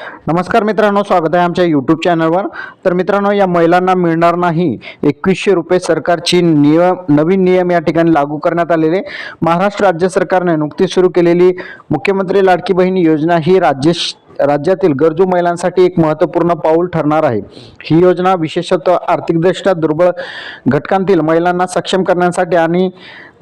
नमस्कार मित्रांनो स्वागत आहे आमच्या यूट्यूब चॅनलवर तर मित्रांनो या महिलांना मिळणार नाही एकवीसशे रुपये सरकारची नियम नवीन नियम या ठिकाणी लागू करण्यात आलेले महाराष्ट्र राज्य सरकारने नुकतीच सुरू केलेली मुख्यमंत्री लाडकी बहीण योजना ही राज्य राज्यातील गरजू महिलांसाठी एक महत्त्वपूर्ण पाऊल ठरणार आहे. ही योजना विशेषतः आर्थिकदृष्ट्या दुर्बळ घटकांतील महिलांना सक्षम करण्यासाठी आणि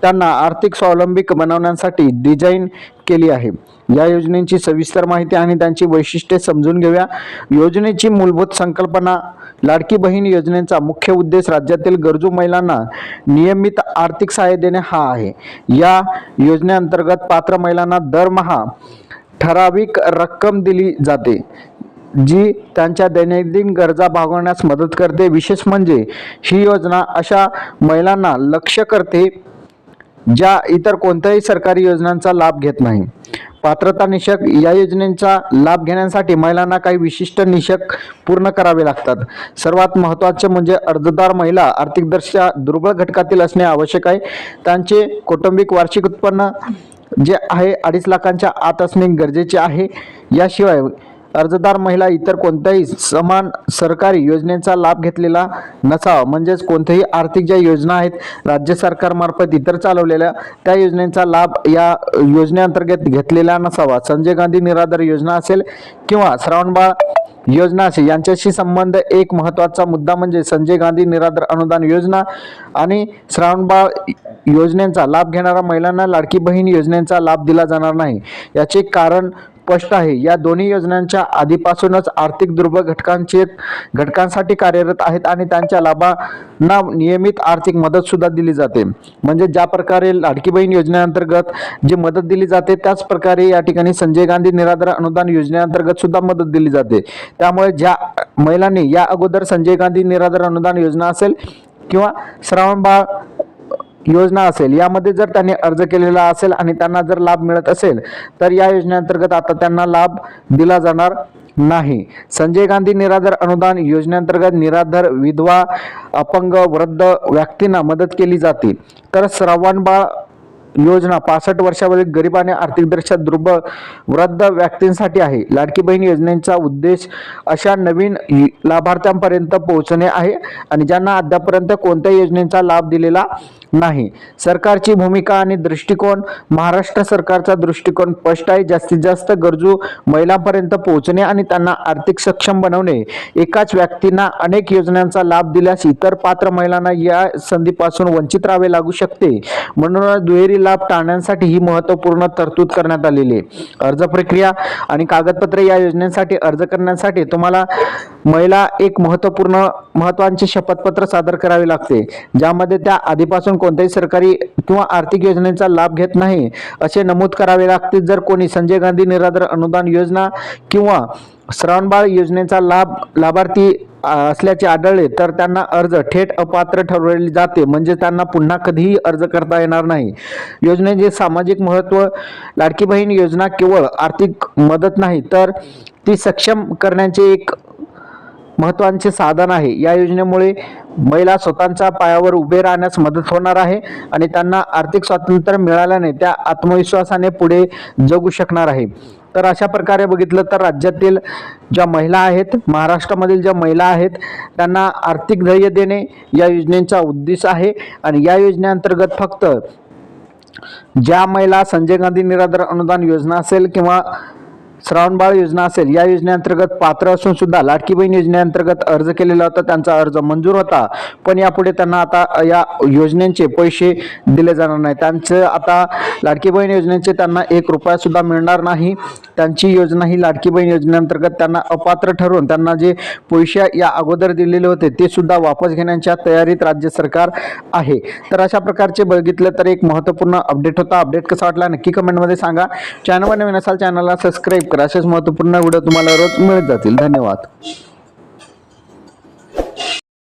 त्यांना आर्थिक स्वावलंबी बनवण्यासाठी डिझाईन केली आहे. या योजनेची सविस्तर माहिती आणि त्यांची वैशिष्ट्ये समजून घेऊया. योजनेची मूलभूत संकल्पना लाडकी बहीण योजनेचा मुख्य उद्देश राज्यातील गरजू महिलांना नियमित आर्थिक सहाय्य देणे हा आहे. या योजनेअंतर्गत पात्र महिलांना दरमहा ठराविक रक्कम दिली जाते जी त्यांच्या दैनंदिन गरजा भागवण्यास मदत करते. विशेष म्हणजे ही योजना अशा महिलांना लक्ष करते ज्या इतर कोणत्याही सरकारी योजनांचा लाभ घेत नाही. पात्रता निषेक या योजनेचा लाभ घेण्यासाठी महिलांना काही विशिष्ट निषेक पूर्ण करावे लागतात. सर्वात महत्त्वाचे म्हणजे अर्जदार महिला आर्थिकदृष्ट्या दुर्बळ घटकातील असणे आवश्यक आहे. त्यांचे कौटुंबिक वार्षिक उत्पन्न जे आहे अडीच लाखांच्या आत असणे गरजेचे आहे. याशिवाय अर्जदार महिला इतर कोणत्याही समान सरकारी योजनेचा लाभ घेतलेला नसावा. म्हणजेच कोणत्याही आर्थिक ज्या योजना आहेत राज्य सरकारमार्फत इतर चालवलेल्या त्या योजनेचा लाभ या योजनेअंतर्गत घेतलेला नसावा. संजय गांधी निराधार योजना असेल किंवा श्रावणबाळ योजना असेल यांच्याशी संबंध एक महत्त्वाचा मुद्दा म्हणजे संजय गांधी निराधार अनुदान योजना आणि श्रावणबाळ योजनेचा लाभ घेणाऱ्या महिलांना लाडकी बहीण योजनेचा लाभ दिला जाणार नाही. याचे कारण स्पष्ट आहे. या दोन्ही योजनांच्या आधीपासूनच आर्थिक दुर्बल घटकांचे घटकांसाठी कार्यरत आहेत आणि त्यांच्या लाभांना नियमित आर्थिक मदत सुद्धा दिली जाते. म्हणजे ज्या प्रकारे लाडकी बहीण योजनेअंतर्गत जी मदत दिली जाते त्याच प्रकारे या ठिकाणी संजय गांधी निराधार अनुदान योजनेअंतर्गत सुद्धा मदत दिली जाते. त्यामुळे ज्या महिलांनी या अगोदर संजय गांधी निराधार अनुदान योजना असेल किंवा श्रावणबाळ योजना असेल यामध्ये जर त्यांनी अर्ज केलेला असेल आणि त्यांना जर लाभ मिळत असेल तर या योजनेअंतर्गत आता त्यांना लाभ दिला जाणार नाही. संजय गांधी निराधार अनुदान योजनेअंतर्गत निराधार विधवा अपंग वृद्ध व्यक्तींना मदत केली जाते. तर श्रावणबाळ योजना पासष्ट वर्षावरील गरीब आणि आर्थिकदृष्ट्या दुर्बळ वृद्ध व्यक्तींसाठी आहे. लाडकी बहीण योजनेचा उद्देश अशा नवीन लाभार्थ्यांपर्यंत पोहोचणे आहे आणि ज्यांना अद्यापर्यंत कोणत्या योजनेचा लाभ दिलेला नाही. सरकारची भूमिका आणि दृष्टिकोन महाराष्ट्र सरकारचा दृष्टिकोन स्पष्ट आहे. जास्तीत जास्त गरजू महिलांपर्यंत पोहोचणे आणि त्यांना आर्थिक सक्षम बनवणे. एकाच व्यक्तींना अनेक योजनांचा लाभ दिल्यास इतर पात्र महिलांना या संधीपासून वंचित राहावे लागू शकते. म्हणूनच दुहेरी लाभ टाळण्यासाठी ही महत्त्वपूर्ण तरतूद करण्यात आलेली आहे. अर्ज प्रक्रिया आणि कागदपत्रे या योजनेसाठी अर्ज करण्यासाठी तुम्हाला महिला एक महत्त्वपूर्ण महत्त्वाचे शपथपत्र सादर करावे लागते ज्यामध्ये त्या आधीपासून कोणत्याही सरकारी किंवा आर्थिक योजनेचा लाभ घेत नाही असे नमूद करावे लागते जर कोणी संजय गांधी निराधार अनुदान योजना किंवा श्रावणबाळ योजनेचा लाभ लाभार्थी असल्याचे आढळले तर त्यांना अर्ज थेट अपात्र ठरवले जाते. म्हणजे त्यांना पुन्हा कधीही अर्ज करता येणार नाही. योजनेचे सामाजिक महत्त्व लाडकी बहीण योजना केवळ आर्थिक मदत नाही तर ती सक्षम करण्याचे एक महत्त्वाचे साधन आहे. या योजनेमुळे महिला स्वतःच्या पायावर उभे राहण्यास मदत होणार आहे आणि त्यांना आर्थिक स्वातंत्र्य मिळाल्याने त्या आत्मविश्वासाने पुढे जगू शकणार आहे. तर अशा प्रकारे बघितलं तर राज्यातील ज्या महिला आहेत महाराष्ट्रामधील ज्या महिला आहेत त्यांना आर्थिक धैर्य देणे या योजनेचा उद्देश आहे आणि या योजनेअंतर्गत फक्त ज्या महिला संजय गांधी निराधार अनुदान योजना असेल किंवा श्रावणबाळ योजना असेल या योजनेअंतर्गत पात्र असून सुद्धा लाडकी बहीण योजनेअंतर्गत अर्ज केलेला होता त्यांचा अर्ज मंजूर होता. पण यापुढे त्यांना आता या योजनेचे पैसे दिले जाणार नाही. त्यांचं आता लाडकी बहीण योजनेचे त्यांना एक रुपया सुद्धा मिळणार नाही. त्यांची योजना ही लाडकी बहीण योजनेअंतर्गत त्यांना अपात्र ठरवून त्यांना जे पैसे या अगोदर दिलेले होते ते सुद्धा वापस घेण्याच्या तयारीत राज्य सरकार आहे. तर अशा प्रकारचे बघितलं तर एक महत्त्वपूर्ण अपडेट होता. अपडेट कसा वाटला नक्की कमेंटमध्ये सांगा. चॅनलवर नवीन असाल चॅनलला सबस्क्राईब करा असेच महत्त्वपूर्ण व्हिडिओ तुम्हाला रोज मिळत जातील. धन्यवाद.